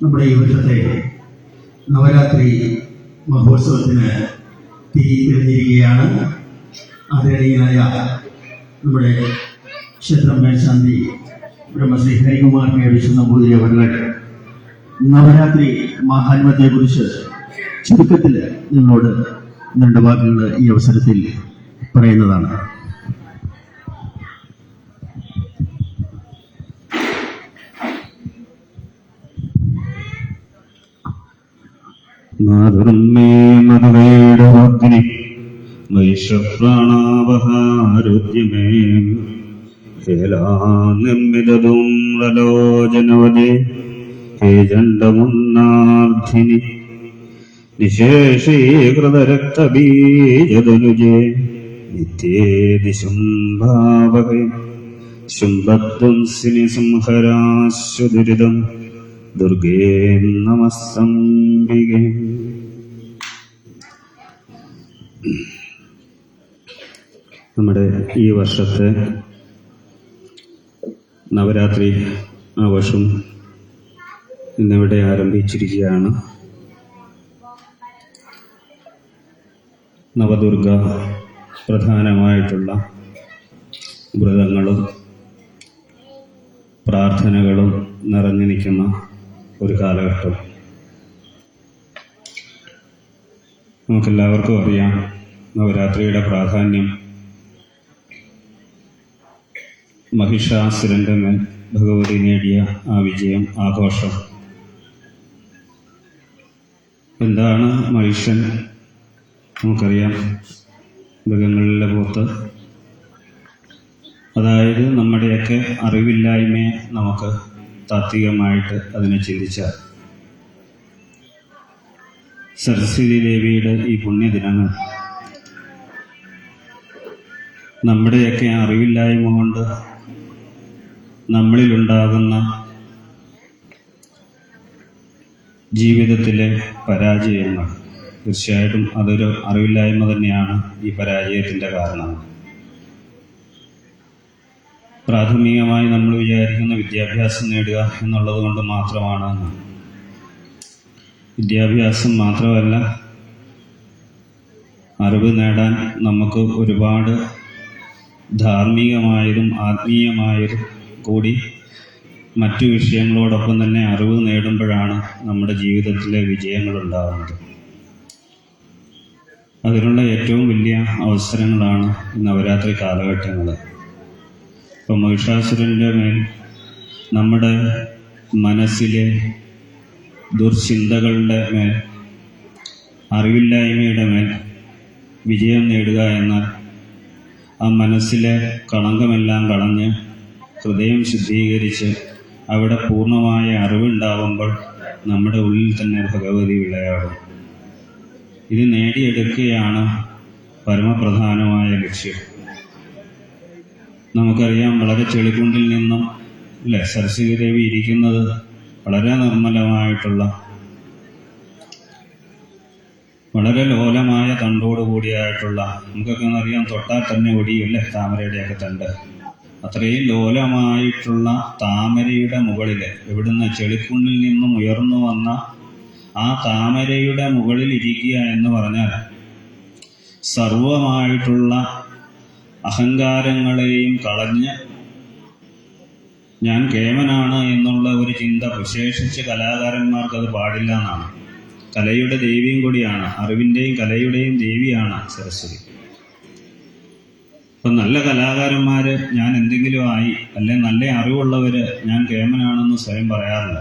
നമ്മുടെ ഈ വർഷത്തെ നവരാത്രി മഹോത്സവത്തിന് തിരി തെളിഞ്ഞിരിക്കുകയാണ് ആദരണീയനായ നമ്മുടെ ക്ഷേത്രം മേൽശാന്തി ബ്രഹ്മശ്രീ ഹരികുമാർ കെ വിഷ്ണു നമ്പൂതിരി അവർ നവരാത്രി മഹാത്മത്തെക്കുറിച്ച് ചുരുക്കത്തിൽ നിങ്ങളോട് രണ്ട് വാക്കുകൾ ഈ അവസരത്തിൽ പറയുന്നതാണ്. മാധുർമേ മധുവേടോഗ്നി നിശേഷീകൃതരക്തബീജതനുജേ നിത്യേതി ശുംഭാവകേ ശുംഭദ്വംസിനി സംഹരാശ്വദുരിതം ദുർഗേ നമസ്തംബികേ നമ്മുടെ ഈ വർഷത്തെ നവരാത്രി ആഘോഷം ഇന്നിവിടെ ആരംഭിച്ചിരിക്കുകയാണ്. നവദുർഗ പ്രധാനമായിട്ടുള്ള വ്രതങ്ങളും പ്രാർത്ഥനകളും നിറഞ്ഞു നിൽക്കുന്ന ഒരു കാലഘട്ടം. നമുക്കെല്ലാവർക്കും അറിയാം നവരാത്രിയുടെ പ്രാധാന്യം. മഹിഷാസുരന്റെ മേൽ ഭഗവതി നേടിയ ആ വിജയം ആഘോഷം. എന്താണ് മഹിഷൻ? നമുക്കറിയാം മൃഗങ്ങളിലെ പോത്ത്. അതായത് നമ്മുടെയൊക്കെ അറിവില്ലായ്മയെ നമുക്ക് താത്വികമായിട്ട് അതിനെ ചിന്തിച്ചാൽ സരസ്വതി ദേവിയുടെ ഈ പുണ്യദിനങ്ങൾ നമ്മുടെയൊക്കെ അറിവില്ലായ്മ കൊണ്ട് നമ്മളിലുണ്ടാകുന്ന ജീവിതത്തിലെ പരാജയങ്ങൾ തീർച്ചയായിട്ടും അതൊരു അറിവില്ലായ്മ തന്നെയാണ് ഈ പരാജയത്തിന്റെ കാരണം പ്രാഥമികമായി നമ്മൾ വിചാരിക്കുന്ന വിദ്യാഭ്യാസം നേടുക എന്നുള്ളത് കൊണ്ട് മാത്രമാണ്. വിദ്യാഭ്യാസം മാത്രമല്ല അറിവ് നേടാൻ നമുക്ക് ഒരുപാട് ധാർമ്മികമായതും ആത്മീയമായതും കൂടി മറ്റു വിഷയങ്ങളോടൊപ്പം തന്നെ അറിവ് നേടുമ്പോഴാണ് നമ്മുടെ ജീവിതത്തിലെ വിജയങ്ങൾ ഉണ്ടാകുന്നത്. അതിനുള്ള ഏറ്റവും വലിയ അവസരങ്ങളാണ് നവരാത്രി കാലഘട്ടങ്ങൾ ഇപ്പം മഹിഷാസുരന്റെ മേൽ നമ്മുടെ മനസ്സിലെ ദുർചിന്തകളുടെ മേൽ അറിവില്ലായ്മയുടെ മേൽ വിജയം നേടുക എന്നാൽ ആ മനസ്സിലെ കളങ്കമെല്ലാം കളഞ്ഞ് ഹൃദയം ശുദ്ധീകരിച്ച് അവിടെ പൂർണമായ അറിവുണ്ടാവുമ്പോൾ നമ്മുടെ ഉള്ളിൽ തന്നെ ഭഗവതി വിളയാകും. ഇത് നേടിയെടുക്കുകയാണ് പരമപ്രധാനമായ ലക്ഷ്യം. നമുക്കറിയാം വളരെ ചെളിക്കുണ്ടിൽ നിന്നും അല്ലെ സരസ്വതി ദേവി ഇരിക്കുന്നത് വളരെ നിർമ്മലമായിട്ടുള്ള വളരെ ലോലമായ തണ്ടോട് കൂടിയായിട്ടുള്ള നമുക്കൊക്കെ അറിയാം തൊട്ടാൽ തന്നെ ഒടിയില്ലേ താമരയുടെയൊക്കെ തണ്ട്. അത്രയും ലോലമായിട്ടുള്ള താമരയുടെ മുകളിൽ എവിടുന്ന് ചെളിക്കുണ്ടിൽ നിന്നും ഉയർന്നു വന്ന ആ താമരയുടെ മുകളിൽ ഇരിക്കുക എന്ന് പറഞ്ഞാൽ സർവമായിട്ടുള്ള അഹങ്കാരങ്ങളെയും കളഞ്ഞ് ഞാൻ കേമനാണ് എന്നുള്ള ഒരു ചിന്ത വിശേഷിച്ച് കലാകാരന്മാർക്ക് അത് പാടില്ല എന്നാണ്. കലയുടെ ദേവിയും കൂടിയാണ്. അറിവിന്റെയും കലയുടെയും ദേവിയാണ് സരസ്വതി. ഇപ്പം നല്ല കലാകാരന്മാർ ഞാൻ എന്തെങ്കിലും ആയി അല്ലെ നല്ല അറിവുള്ളവർ ഞാൻ കേമനാണെന്ന് സ്വയം പറയാറില്ല.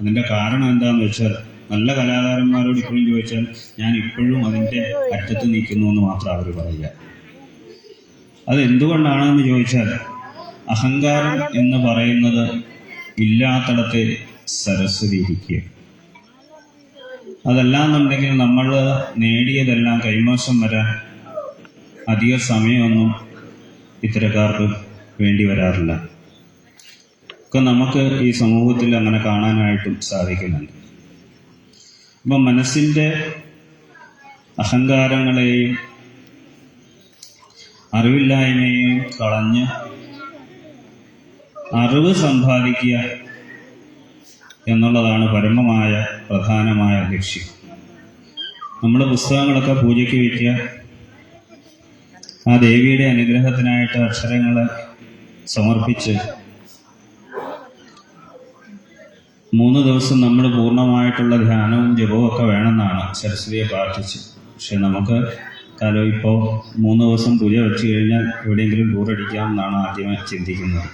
അതിന്റെ കാരണം എന്താണെന്ന് വെച്ചാൽ നല്ല കലാകാരന്മാരോട് ഇപ്പോഴും ചോദിച്ചാൽ ഞാൻ ഇപ്പോഴും അതിന്റെ അറ്റത്ത് നിൽക്കുന്നു എന്ന് മാത്രം അവർ പറയുക. അത് എന്തുകൊണ്ടാണെന്ന് ചോദിച്ചാൽ അഹങ്കാരം എന്ന് പറയുന്നത് ഇല്ലാത്തടത്തെ സരസ്വതി ഇരിക്കുക അതല്ലാന്നുണ്ടെങ്കിൽ നമ്മൾ നേടിയതെല്ലാം കൈമോശം വരാൻ അധിക സമയമൊന്നും ഇത്തരക്കാർക്ക് വേണ്ടി വരാറില്ല. ഒക്കെ നമുക്ക് ഈ സമൂഹത്തിൽ അങ്ങനെ കാണാനായിട്ടും സാധിക്കുന്നുണ്ട്. അപ്പം മനസ്സിന്റെ അഹങ്കാരങ്ങളെയും അറിവില്ലായ്മയെയും കളഞ്ഞ് അറിവ് സമ്പാദിക്കുക എന്നുള്ളതാണ് പരമമായ പ്രധാനമായ ലക്ഷ്യം. നമ്മൾ പുസ്തകങ്ങളൊക്കെ പൂജയ്ക്ക് വയ്ക്കുക ആ ദേവിയുടെ അനുഗ്രഹത്തിനായിട്ട് അക്ഷരങ്ങൾ സമർപ്പിച്ച് മൂന്ന് ദിവസം നമ്മൾ പൂർണമായിട്ടുള്ള ധ്യാനവും ജപവും ഒക്കെ വേണമെന്നാണ് സരസ്വതിയെ പ്രാർത്ഥിച്ച് പക്ഷെ നമുക്ക് കാലം ഇപ്പോൾ മൂന്ന് ദിവസം പൂജ വെച്ച് കഴിഞ്ഞാൽ എവിടെയെങ്കിലും ടൂർ അടിക്കാം എന്നാണ് ആദ്യമേ ചിന്തിക്കുന്നത്.